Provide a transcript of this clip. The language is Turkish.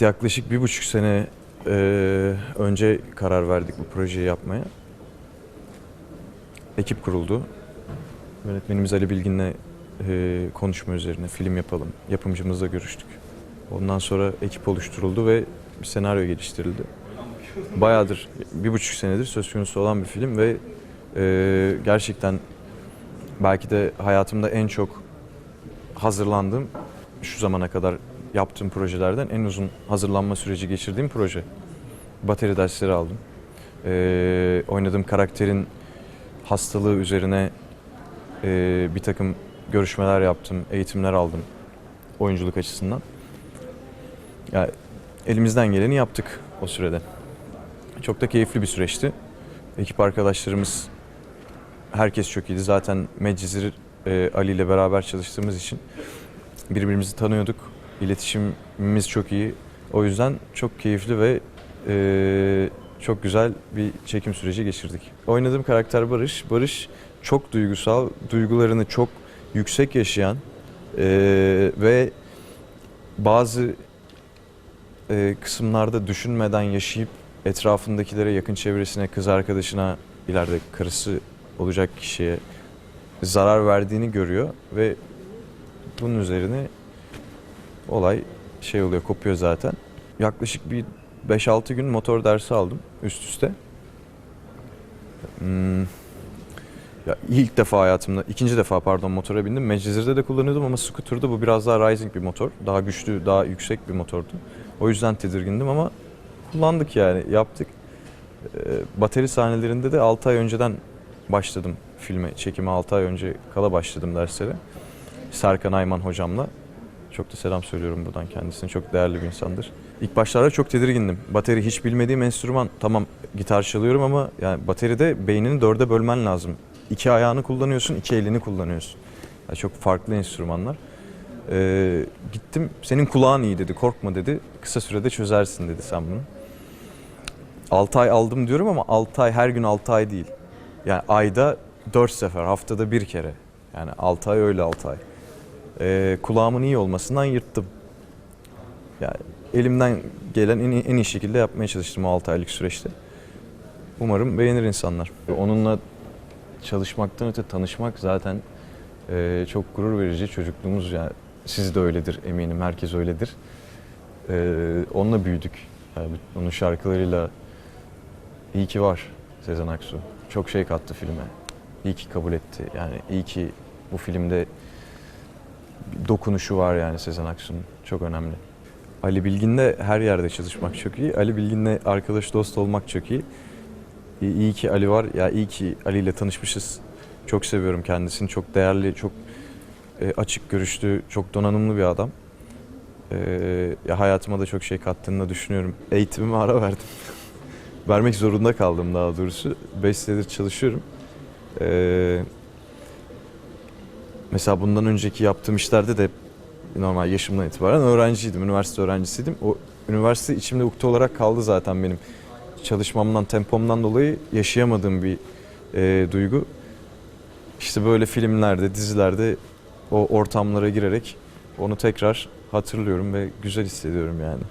Yaklaşık bir buçuk sene e, önce karar verdik bu projeyi yapmaya. Ekip kuruldu. Yönetmenimiz Ali Bilgin'le e, konuşma üzerine film yapalım. Yapımcımızla görüştük. Ondan sonra ekip oluşturuldu ve bir senaryo geliştirildi. Bayağıdır, bir buçuk senedir söz konusu olan bir film ve e, gerçekten belki de hayatımda en çok hazırlandığım şu zamana kadar yaptığım projelerden en uzun hazırlanma süreci geçirdiğim proje. Bateri dersleri aldım. Ee, oynadığım karakterin hastalığı üzerine e, bir takım görüşmeler yaptım, eğitimler aldım oyunculuk açısından. Ya elimizden geleni yaptık o sürede. Çok da keyifli bir süreçti. Ekip arkadaşlarımız herkes çok iyiydi. Zaten Medcezir e, Ali ile beraber çalıştığımız için birbirimizi tanıyorduk. İletişimimiz çok iyi. O yüzden çok keyifli ve e, çok güzel bir çekim süreci geçirdik. Oynadığım karakter Barış. Barış çok duygusal, duygularını çok yüksek yaşayan e, ve bazı e, kısımlarda düşünmeden yaşayıp etrafındakilere, yakın çevresine, kız arkadaşına, ileride karısı olacak kişiye zarar verdiğini görüyor ve bunun üzerine olay şey oluyor, kopuyor zaten. Yaklaşık bir 5-6 gün motor dersi aldım üst üste. Hmm, ya ilk defa hayatımda, ikinci defa pardon motora bindim. Medcezir'de de kullanıyordum ama scooter'da bu biraz daha rising bir motor. Daha güçlü, daha yüksek bir motordu. O yüzden tedirgindim ama kullandık yani, yaptık. Ee, bateri sahnelerinde de 6 ay önceden başladım filme. Çekime 6 ay önce kala başladım derslere. Serkan Ayman hocamla. Çok da selam söylüyorum buradan kendisine. Çok değerli bir insandır. İlk başlarda çok tedirgindim. Bateri hiç bilmediğim enstrüman. Tamam gitar çalıyorum ama yani bateride beynini dörde bölmen lazım. İki ayağını kullanıyorsun, iki elini kullanıyorsun. Yani çok farklı enstrümanlar. Ee, gittim, senin kulağın iyi dedi, korkma dedi. Kısa sürede çözersin dedi sen bunu. 6 ay aldım diyorum ama 6 ay her gün 6 ay değil. Yani ayda 4 sefer, haftada bir kere. Yani 6 ay öyle 6 ay. Ee, kulağımın iyi olmasından yırttım. Yani elimden gelen en en iyi şekilde yapmaya çalıştım o 6 aylık süreçte. Umarım beğenir insanlar. Onunla çalışmaktan öte tanışmak zaten e, çok gurur verici. Çocukluğumuz yani siz de öyledir eminim, herkes öyledir. E, onunla büyüdük. Yani onun şarkılarıyla iyi ki var Sezen Aksu. Çok şey kattı filme. İyi ki kabul etti. Yani iyi ki bu filmde dokunuşu var yani Sezen Aksu'nun. Çok önemli. Ali Bilgin'le her yerde çalışmak çok iyi. Ali Bilgin'le arkadaş dost olmak çok iyi. İyi, ki Ali var. Ya iyi ki Ali ile tanışmışız. Çok seviyorum kendisini. Çok değerli, çok e, açık görüşlü, çok donanımlı bir adam. E, ya hayatıma da çok şey kattığını düşünüyorum. Eğitimime ara verdim. Vermek zorunda kaldım daha doğrusu. 5 senedir çalışıyorum. E, mesela bundan önceki yaptığım işlerde de normal yaşımdan itibaren öğrenciydim. Üniversite öğrencisiydim. O üniversite içimde ukde olarak kaldı zaten benim. Çalışmamdan, tempomdan dolayı yaşayamadığım bir e, duygu. İşte böyle filmlerde, dizilerde o ortamlara girerek onu tekrar hatırlıyorum ve güzel hissediyorum yani.